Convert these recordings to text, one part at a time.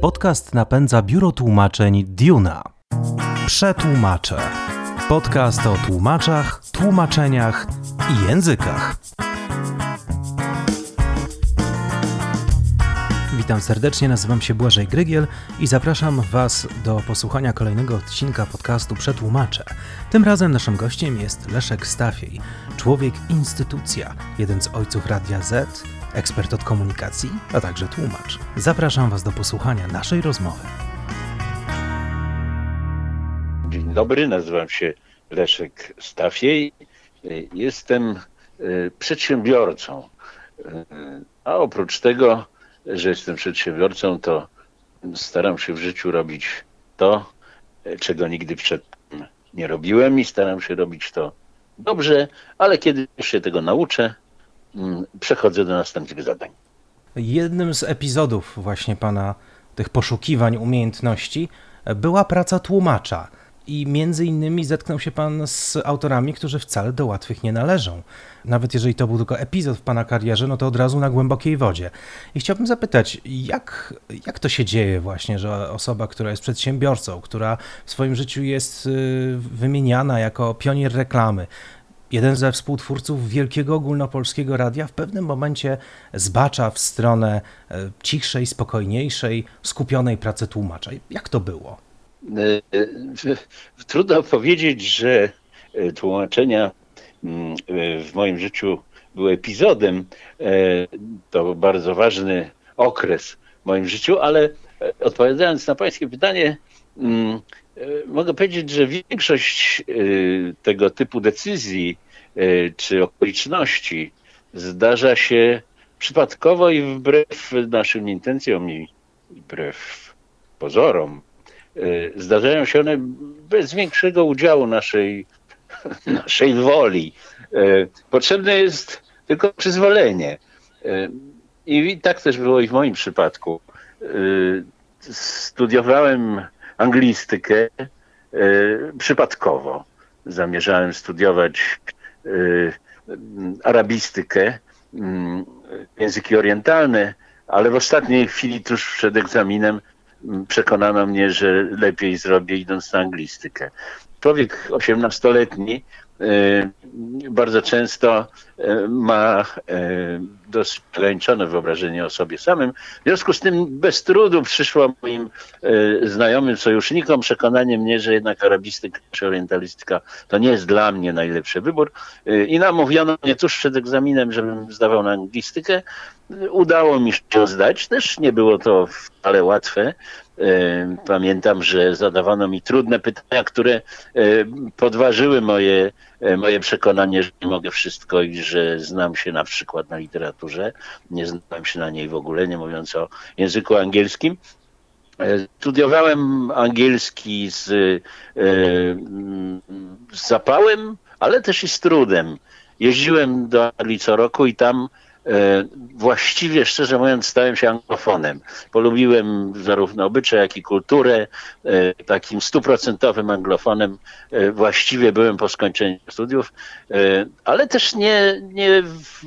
Podcast napędza biuro tłumaczeń Duna. Przetłumacze. Podcast o tłumaczach, tłumaczeniach i językach. Witam serdecznie, nazywam się Błażej Grygiel i zapraszam Was do posłuchania kolejnego odcinka podcastu Przetłumacze. Tym razem naszym gościem jest Leszek Stafiej, człowiek instytucja, jeden z ojców Radia Z, ekspert od komunikacji, a także tłumacz. Zapraszam Was do posłuchania naszej rozmowy. Dzień dobry, nazywam się Leszek Stafiej. Jestem e, przedsiębiorcą. E, A oprócz tego, że jestem przedsiębiorcą, to staram się w życiu robić to, e, czego nigdy przedtem nie robiłem i staram się robić to dobrze, ale kiedy się tego nauczę, przechodzę do następnych zadań. Jednym z epizodów właśnie pana tych poszukiwań umiejętności była praca tłumacza. I między innymi zetknął się pan z autorami, którzy wcale do łatwych nie należą. Nawet jeżeli to był tylko epizod w pana karierze, no to od razu na głębokiej wodzie. I chciałbym zapytać, jak, jak to się dzieje właśnie, że osoba, która jest przedsiębiorcą, która w swoim życiu jest y, wymieniana jako pionier reklamy, jeden ze współtwórców wielkiego ogólnopolskiego radia w pewnym momencie zbacza w stronę e, cichszej, spokojniejszej, skupionej pracy tłumacza. Jak to było? E, Trudno powiedzieć, że e, tłumaczenia mm, w moim życiu były epizodem. To bardzo ważny okres w moim życiu, ale odpowiadając na Pańskie pytanie, mm, mogę powiedzieć, że większość e, tego typu decyzji e, czy okoliczności zdarza się przypadkowo i wbrew naszym intencjom i wbrew pozorom. Zdarzają się one bez większego udziału naszej, naszej woli. Potrzebne jest tylko przyzwolenie. I tak też było i w moim przypadku. Studiowałem anglistykę y, przypadkowo. Zamierzałem studiować y, arabistykę, mm, języki orientalne, ale w ostatniej chwili, tuż przed egzaminem, m, przekonano mnie, że lepiej zrobię idąc na anglistykę. Człowiek 18-letni e, bardzo często e, ma e, dosyć ograniczone wyobrażenie o sobie samym. W związku z tym bez trudu przyszło moim znajomym sojusznikom przekonanie mnie, że jednak arabistyka czy orientalistyka to nie jest dla mnie najlepszy wybór. I namówiono mnie tuż przed egzaminem, żebym zdawał na anglistykę. Udało mi się zdać. Też nie było to wcale łatwe. Pamiętam, że zadawano mi trudne pytania, które podważyły moje, e, moje przekonanie, że nie mogę wszystko i że znam się na przykład na literaturze. Nie znałem się na niej w ogóle, nie mówiąc o języku angielskim. E, Studiowałem angielski z, e, z zapałem, ale też i z trudem. Jeździłem do Anglii co roku i tam właściwie, szczerze mówiąc, stałem się anglofonem. Polubiłem zarówno obyczaj, jak i kulturę. E, Takim stuprocentowym anglofonem e, właściwie byłem po skończeniu studiów, e, ale też nie, nie,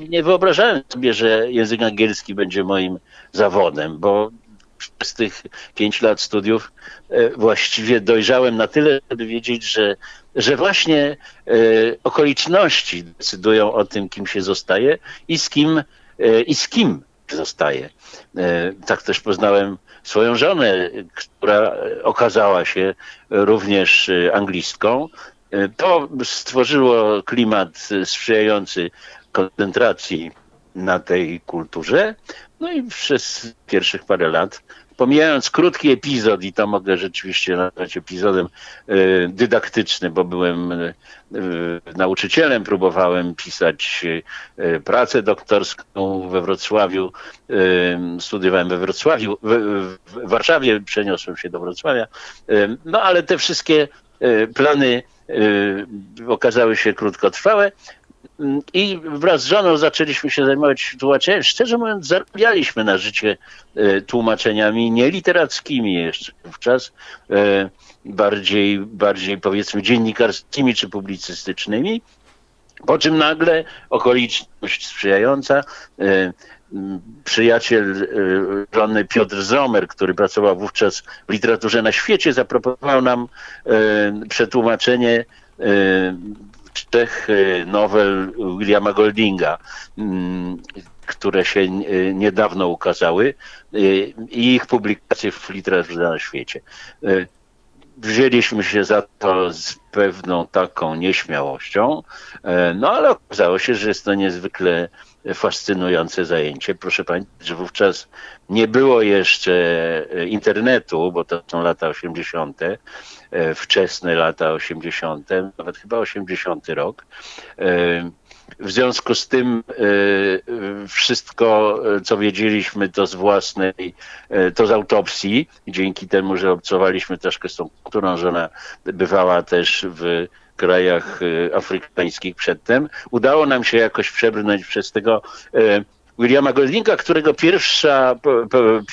nie wyobrażałem sobie, że język angielski będzie moim zawodem, bo przez tych pięć lat studiów e, właściwie dojrzałem na tyle, żeby wiedzieć, że, że właśnie e, okoliczności decydują o tym, kim się zostaje i z kim, e, i z kim zostaje. Tak też poznałem swoją żonę, która okazała się również anglistką. To stworzyło klimat sprzyjający koncentracji na tej kulturze. No i przez pierwszych parę lat, pomijając krótki epizod, i to mogę rzeczywiście nazwać epizodem e, dydaktycznym, bo byłem e, e, nauczycielem, próbowałem pisać pracę doktorską we Wrocławiu, studiowałem we Wrocławiu, w, Warszawie, przeniosłem się do Wrocławia, no ale te wszystkie plany okazały się krótkotrwałe. I wraz z żoną zaczęliśmy się zajmować tłumaczeniem. Szczerze mówiąc, zarabialiśmy na życie e, tłumaczeniami nie literackimi jeszcze wówczas, e, bardziej, bardziej powiedzmy dziennikarskimi czy publicystycznymi. Po czym nagle okoliczność sprzyjająca, e, przyjaciel żony Piotr Zomer, który pracował wówczas w literaturze na świecie, zaproponował nam przetłumaczenie trzech e, nowel Williama Goldinga, m, które się e, niedawno ukazały e, i ich publikacje w literaturze na świecie. Wzięliśmy się za to z pewną taką nieśmiałością, no ale okazało się, że jest to niezwykle fascynujące zajęcie. Proszę pamiętać, że wówczas nie było jeszcze e, internetu, bo to są lata 80., e, wczesne lata 80., nawet chyba 80 rok. E, W związku z tym wszystko, co wiedzieliśmy, to z własnej, to z autopsji. Dzięki temu, że obcowaliśmy troszkę z tą kulturą, że ona bywała też w krajach e, afrykańskich przedtem, udało nam się jakoś przebrnąć przez tego e, Williama Goldinga, którego pierwsza,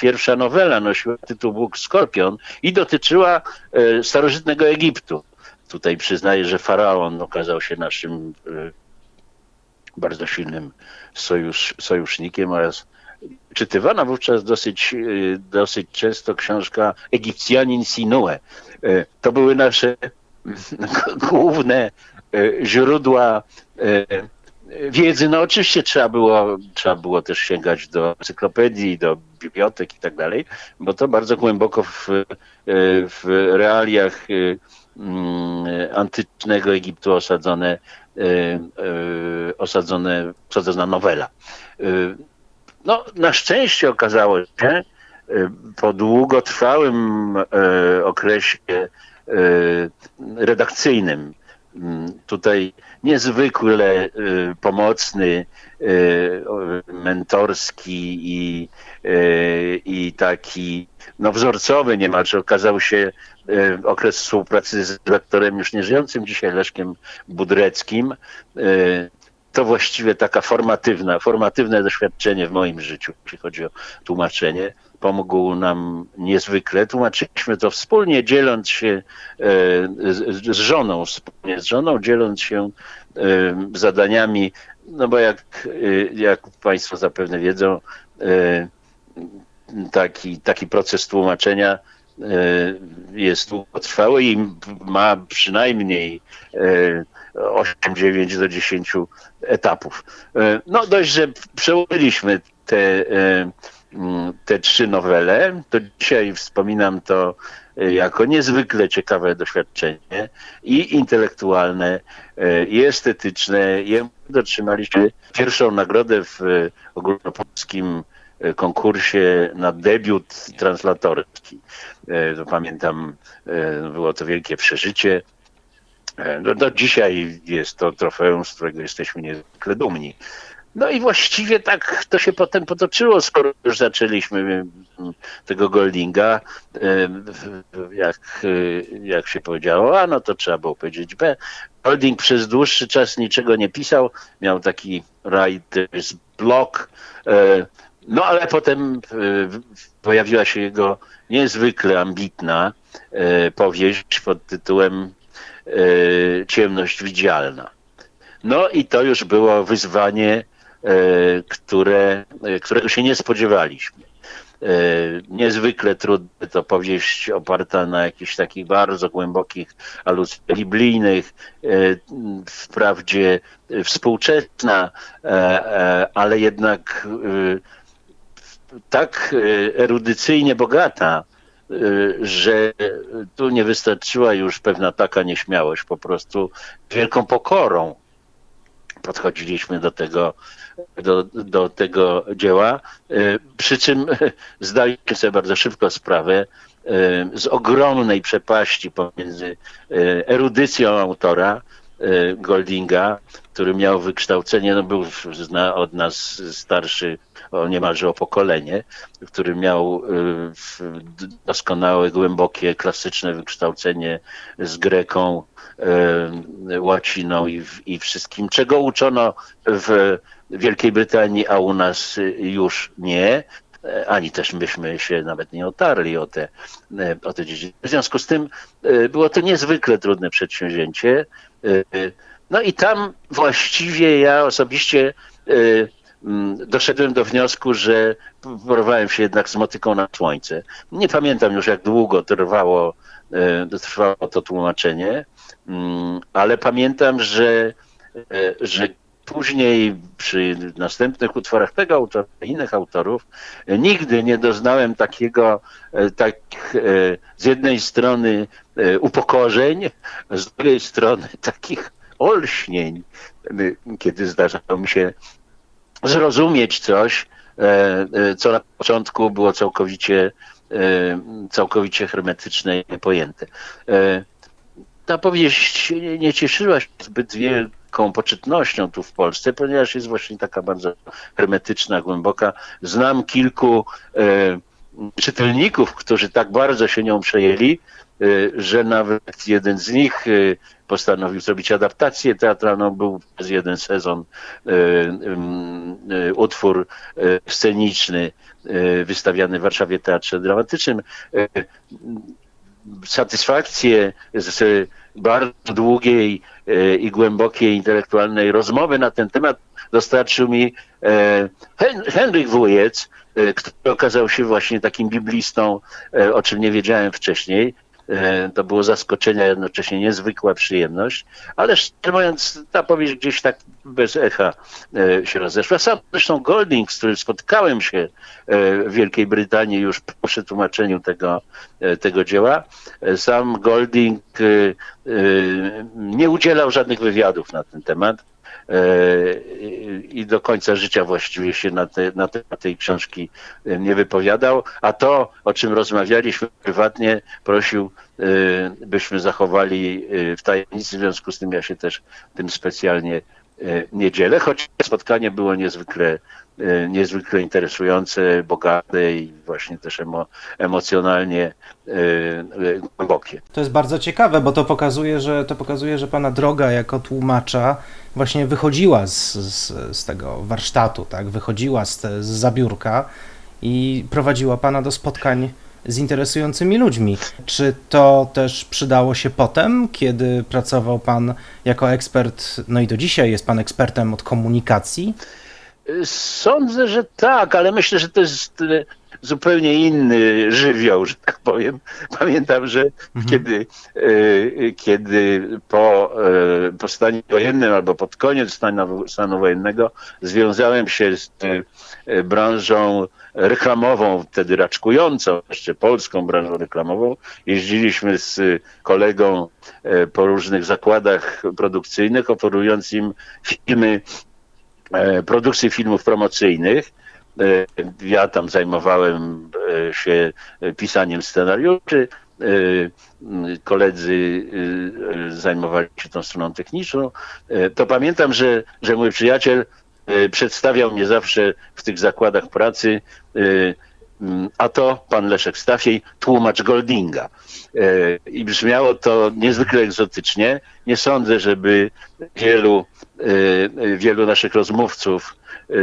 pierwsza nowela nosiła tytuł Bóg Skorpion i dotyczyła e, starożytnego Egiptu. Tutaj przyznaję, że faraon okazał się naszym bardzo silnym sojusz, sojusznikiem oraz czytywana wówczas dosyć, dosyć często książka Egipcjanin Sinue. To były nasze główne e, źródła e, wiedzy. No oczywiście trzeba było, trzeba było też sięgać do encyklopedii, do bibliotek i tak dalej, bo to bardzo głęboko w, e, w realiach mm, antycznego Egiptu osadzone, osadzone, osadzona nowela. No, na szczęście okazało się, po długotrwałym okresie redakcyjnym, m, tutaj niezwykle e, pomocny, e, mentorski i, e, i taki no, wzorcowy niemalże okazał się e, okres współpracy z redaktorem już nieżyjącym dzisiaj Leszkiem Budreckim. E, To właściwie taka formatywna, formatywne doświadczenie w moim życiu, jeśli chodzi o tłumaczenie. Pomógł nam niezwykle. Tłumaczyliśmy to wspólnie, dzieląc się e, z, żoną, wspólnie z żoną, dzieląc się e, zadaniami, no bo jak, e, jak Państwo zapewne wiedzą, taki, taki proces tłumaczenia jest długotrwały i ma przynajmniej e, 8, 9 do 10 etapów. No dość, że przełożyliśmy te, te trzy nowele, to dzisiaj wspominam to e, jako niezwykle ciekawe doświadczenie i intelektualne, e, i estetyczne. Jemu dotrzymaliśmy pierwszą nagrodę w e, ogólnopolskim konkursie na debiut translatorski. To pamiętam, było to wielkie przeżycie. E, No, do dzisiaj jest to trofeum, z którego jesteśmy niezwykle dumni. No i właściwie tak to się potem potoczyło, skoro już zaczęliśmy mm, tego Goldinga, e, jak, e, jak się powiedziało, a no to trzeba było powiedzieć B. Golding przez dłuższy czas niczego nie pisał, miał taki writer's block, e, no ale potem e, pojawiła się jego niezwykle ambitna e, powieść pod tytułem e, Ciemność widzialna. No i to już było wyzwanie, e, które, e, którego się nie spodziewaliśmy. E, Niezwykle trudne to powieść oparta na jakichś takich bardzo głębokich aluzjach biblijnych, e, wprawdzie współczesna, e, e, ale jednak e, tak e, erudycyjnie bogata, e, że tu nie wystarczyła już pewna taka nieśmiałość, po prostu wielką pokorą podchodziliśmy do tego, do, do tego dzieła, e, przy czym zdaliśmy sobie bardzo szybko sprawę e, z ogromnej przepaści pomiędzy erudycją autora Goldinga, który miał wykształcenie, no był od nas starszy niemalże o pokolenie, który miał w- doskonałe, głębokie, klasyczne wykształcenie z Greką, e, łaciną i, i wszystkim, czego uczono w Wielkiej Brytanii, a u nas już nie. E, Ani też myśmy się nawet nie otarli o te, e, o te dziedziny. W związku z tym e, było to niezwykle trudne przedsięwzięcie. No i tam właściwie ja osobiście y, doszedłem do wniosku, że porwałem się jednak z motyką na słońce. Nie pamiętam już jak długo trwało, y, trwało to tłumaczenie, mm, ale pamiętam, że, y, że później przy następnych utworach tego autora i innych autorów y, nigdy nie doznałem takiego, tak z jednej strony upokorzeń, z drugiej strony takich olśnień, kiedy zdarzało mi się zrozumieć coś, e, e, co na początku było całkowicie, e, całkowicie hermetyczne i niepojęte. Ta powieść nie- cieszyła się zbyt wielką poczytnością tu w Polsce, ponieważ jest właśnie taka bardzo hermetyczna, głęboka. Znam kilku czytelników, którzy tak bardzo się nią przejęli, że nawet jeden z nich e, postanowił zrobić adaptację teatralną. Był przez jeden sezon e, utwór sceniczny wystawiany w Warszawie Teatrze Dramatycznym. Satysfakcję z bardzo długiej i głębokiej intelektualnej rozmowy na ten temat dostarczył mi e, Hen- Henryk Wujec, e, który okazał się właśnie takim biblistą, e, o czym nie wiedziałem wcześniej. E, To było zaskoczenie, a jednocześnie niezwykła przyjemność, ale szczerze mówiąc, ta powieść gdzieś tak bez echa e, się rozeszła. Sam zresztą Golding, z którym spotkałem się e, w Wielkiej Brytanii już po przetłumaczeniu tego, tego dzieła, sam Golding nie udzielał żadnych wywiadów na ten temat i i do końca życia właściwie się na, te, na temat tej książki e, nie wypowiadał, a to, o czym rozmawialiśmy prywatnie, prosił, e, byśmy zachowali e, w tajemnicy, w związku z tym ja się też tym specjalnie e, nie dzielę, choć spotkanie było niezwykle, e, niezwykle interesujące, bogate i właśnie też emo, emocjonalnie e, głębokie. To jest bardzo ciekawe, bo to pokazuje, że to pokazuje, że pana droga jako tłumacza właśnie wychodziła z, z, z tego warsztatu, tak? Wychodziła z, te, z zabiórka i prowadziła pana do spotkań z interesującymi ludźmi. Czy to też przydało się potem, kiedy pracował pan jako ekspert, no i do dzisiaj jest pan ekspertem od komunikacji? Sądzę, że tak, ale myślę, że to jest e, zupełnie inny żywioł, że tak powiem. Pamiętam, że kiedy, e, kiedy po, e, po stanie wojennym albo pod koniec stanu, stanu wojennego związałem się z e, branżą reklamową, wtedy raczkującą, jeszcze polską branżą reklamową. Jeździliśmy z kolegą e, po różnych zakładach produkcyjnych, oferując im filmy e, produkcji filmów promocyjnych. E, Ja tam zajmowałem e, się e, pisaniem scenariuszy. e, Koledzy e, e, zajmowali się tą stroną techniczną. E, To pamiętam, że, że mój przyjaciel e, przedstawiał mnie zawsze w tych zakładach pracy, e, m, a to pan Leszek Stafiej, tłumacz Goldinga. E, I brzmiało to niezwykle egzotycznie. Nie sądzę, żeby wielu, wielu naszych rozmówców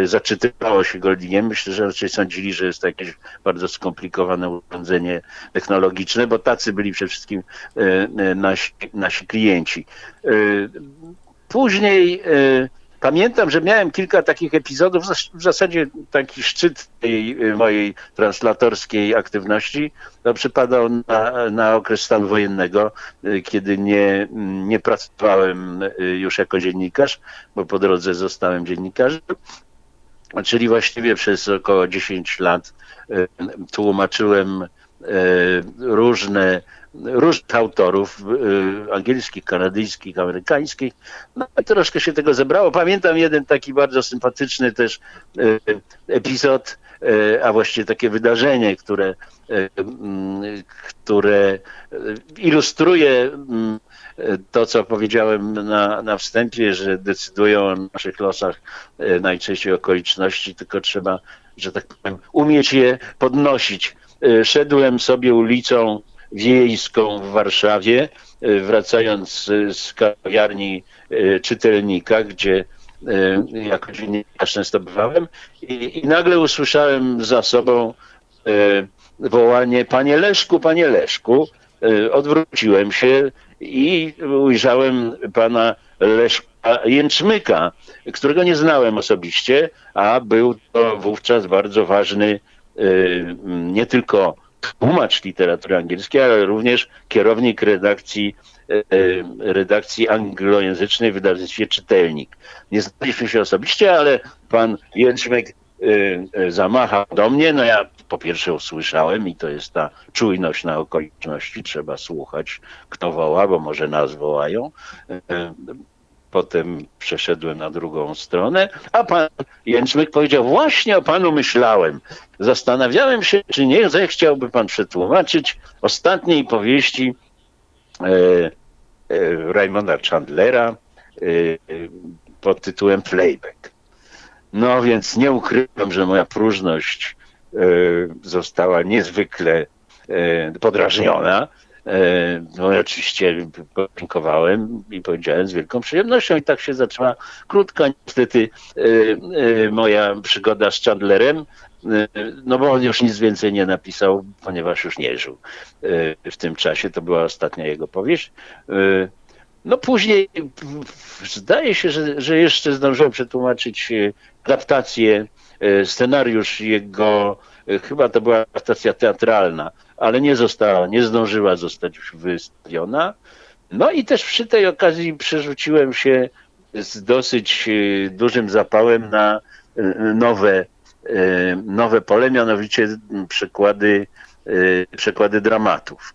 zaczytywało się Goldingiem. Myślę, że raczej sądzili, że jest to jakieś bardzo skomplikowane urządzenie technologiczne, bo tacy byli przede wszystkim nasi, nasi klienci. Później pamiętam, że miałem kilka takich epizodów, w zasadzie taki szczyt tej e, mojej translatorskiej aktywności to przypadał na, na okres stanu wojennego, e, kiedy nie, nie pracowałem e, już jako dziennikarz, bo po drodze zostałem dziennikarzem. Czyli właściwie przez około 10 lat tłumaczyłem różne, różnych autorów e, angielskich, kanadyjskich, amerykańskich. No i troszkę się tego zebrało. Pamiętam jeden taki bardzo sympatyczny też e, epizod, e, a właściwie takie wydarzenie, które, mm, które ilustruje mm, to, co powiedziałem na, na wstępie, że decydują o naszych losach najczęściej okoliczności, tylko trzeba, że tak powiem, umieć je podnosić. Szedłem sobie ulicą wiejską w Warszawie, e, wracając z- kawiarni e, czytelnika, gdzie e, jako dziennikarz często bywałem i, i nagle usłyszałem za sobą wołanie Panie Leszku, Panie Leszku. Odwróciłem się i ujrzałem pana Leszka Jęczmyka, którego nie znałem osobiście, a był to wówczas bardzo ważny nie tylko tłumacz literatury angielskiej, ale również kierownik redakcji, y, y, redakcji anglojęzycznej w wydawnictwie Czytelnik. Nie znaliśmy się osobiście, ale pan Jęczmek zamachał do mnie. No ja po pierwsze usłyszałem i to jest ta czujność na okoliczności. Trzeba słuchać, kto woła, bo może nas wołają. Potem przeszedłem na drugą stronę, a pan Jęczmyk powiedział, właśnie o panu myślałem. Zastanawiałem się, czy nie zechciałby pan przetłumaczyć ostatniej powieści e, e, Raymonda Chandlera e, pod tytułem Playback. No więc nie ukrywam, że moja próżność e, została niezwykle e, podrażniona no i oczywiście podziękowałem i powiedziałem z wielką przyjemnością i tak się zaczęła krótka niestety e, e, moja przygoda z Chandlerem, no bo on już nic więcej nie napisał, ponieważ już nie żył w tym czasie. To była ostatnia jego powieść. No później zdaje się, że, że jeszcze zdążyłem przetłumaczyć adaptację, scenariusz jego, chyba to była adaptacja teatralna ale nie została, nie zdążyła zostać wystawiona. No i też przy tej okazji przerzuciłem się z dosyć e, dużym zapałem na e, nowe, e, nowe pole, mianowicie przekłady, przekłady dramatów,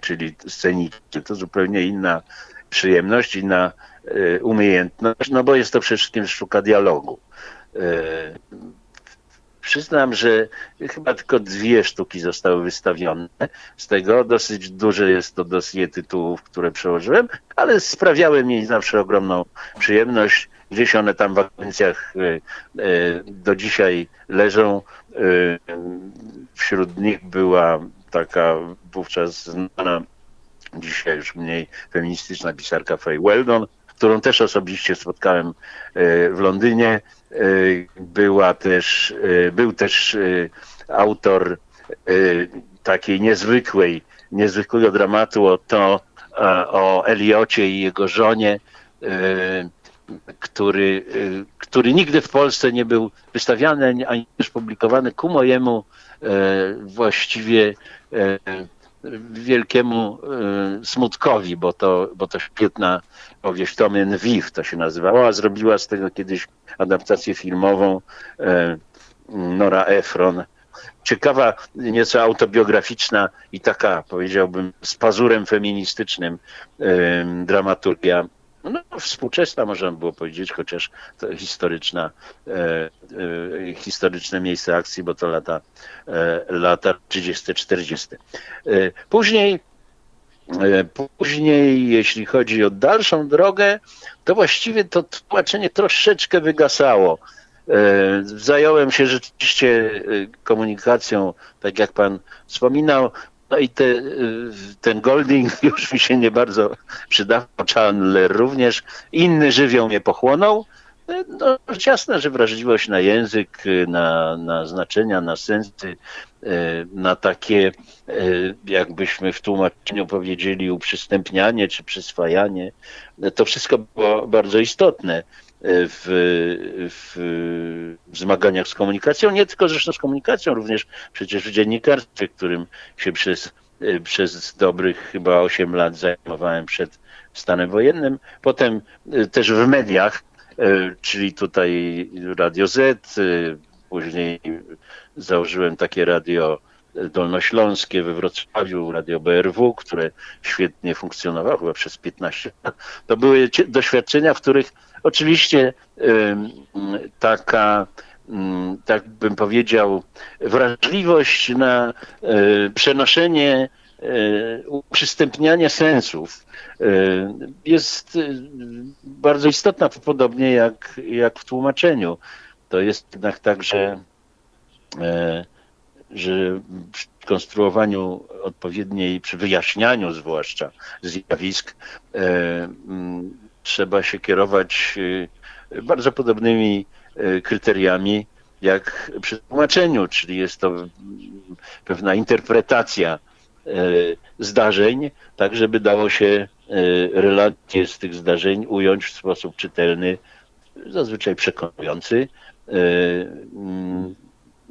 czyli sceniczne. To zupełnie inna przyjemność, inna umiejętność, no bo jest to przede wszystkim sztuka dialogu. Przyznam, że chyba tylko dwie sztuki zostały wystawione. Z tego dosyć duże jest to dosyć tytułów, które przełożyłem, ale sprawiały mi zawsze ogromną przyjemność. Gdzieś one tam w agencjach e, e, do dzisiaj leżą. E, wśród nich była taka wówczas znana, dzisiaj już mniej feministyczna pisarka Faye Weldon, którą też osobiście spotkałem w Londynie. Była też, był też autor takiej niezwykłej, niezwykłego dramatu o to, o Eliocie i jego żonie, który, który nigdy w Polsce nie był wystawiany ani też publikowany ku mojemu właściwie wielkiemu smutkowi, bo to, bo to świetna powieść Tomen Viv to się nazywała, a zrobiła z tego kiedyś adaptację filmową e, Nora Ephron. Ciekawa, nieco autobiograficzna i taka, powiedziałbym, z pazurem feministycznym e, dramaturgia no, współczesna można było powiedzieć, chociaż to historyczna, e, e, historyczne miejsce akcji, bo to lata, e, lata 30-40. E, później E, później, jeśli chodzi o dalszą drogę, to właściwie to tłumaczenie troszeczkę wygasało. E, zająłem się rzeczywiście komunikacją, tak jak pan wspominał, no i te, ten Golding już mi się nie bardzo przydawał, Chandler również. Inny żywioł mnie pochłonął. No, jasne, że wrażliwość na język, na, na znaczenia, na sensy, na takie, jakbyśmy w tłumaczeniu powiedzieli, uprzystępnianie czy przyswajanie, to wszystko było bardzo istotne w, w, zmaganiach z komunikacją, nie tylko zresztą z komunikacją, również przecież w dziennikarstwie, którym się przez, przez dobrych chyba 8 lat zajmowałem przed stanem wojennym, potem też w mediach, E, czyli tutaj Radio Z, e, później założyłem takie radio dolnośląskie we Wrocławiu, Radio BRW, które świetnie funkcjonowało chyba przez 15 lat. To były doświadczenia, w których oczywiście taka, tak bym powiedział, wrażliwość na e, przenoszenie uprzystępniania sensów E, jest e, bardzo istotna, podobnie jak, jak w tłumaczeniu. To jest jednak tak, że, e, że przy konstruowaniu odpowiedniej, przy wyjaśnianiu zwłaszcza zjawisk, trzeba się kierować bardzo podobnymi kryteriami jak przy tłumaczeniu, czyli jest to pewna interpretacja zdarzeń, tak żeby dało się relacje z tych zdarzeń ująć w sposób czytelny, zazwyczaj przekonujący.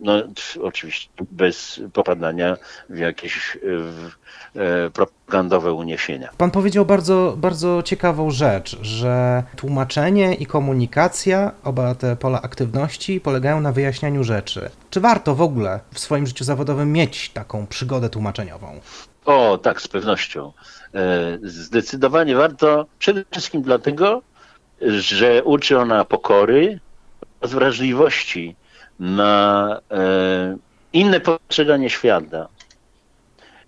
No, oczywiście bez popadania w jakieś w, e, propagandowe uniesienia. Pan powiedział bardzo, bardzo ciekawą rzecz, że tłumaczenie i komunikacja, oba te pola aktywności, polegają na wyjaśnianiu rzeczy. Czy warto w ogóle w swoim życiu zawodowym mieć taką przygodę tłumaczeniową? O, tak, z pewnością. E, Zdecydowanie warto, przede wszystkim dlatego, że uczy ona pokory oraz wrażliwości na e, inne postrzeganie świata.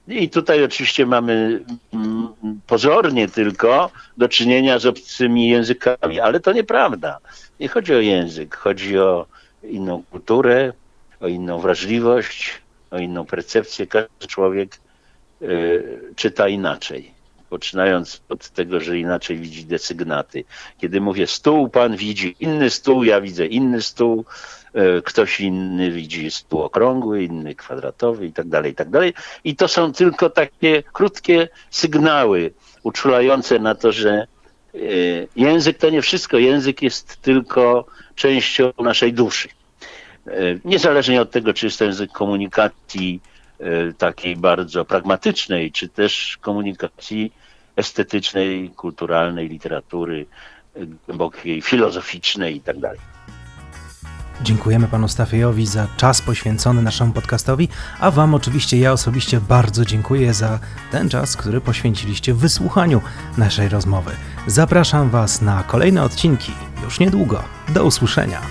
I tutaj oczywiście mamy mm, pozornie tylko do czynienia z obcymi językami, ale to nieprawda. Nie chodzi o język, chodzi o inną kulturę, o inną wrażliwość, o inną percepcję. Każdy człowiek y, czyta inaczej. Poczynając od tego, że inaczej widzi desygnaty. Kiedy mówię stół, pan widzi inny stół, ja widzę inny stół, ktoś inny widzi stół okrągły, inny kwadratowy i tak dalej, i tak dalej. I to są tylko takie krótkie sygnały uczulające na to, że y, język to nie wszystko. Język jest tylko częścią naszej duszy. E, Niezależnie od tego, czy jest to język komunikacji e, takiej bardzo pragmatycznej, czy też komunikacji estetycznej, kulturalnej, literatury, e, głębokiej, filozoficznej i tak. Dziękujemy panu Stafiejowi za czas poświęcony naszemu podcastowi, a wam oczywiście ja osobiście bardzo dziękuję za ten czas, który poświęciliście wysłuchaniu naszej rozmowy. Zapraszam was na kolejne odcinki już niedługo. Do usłyszenia.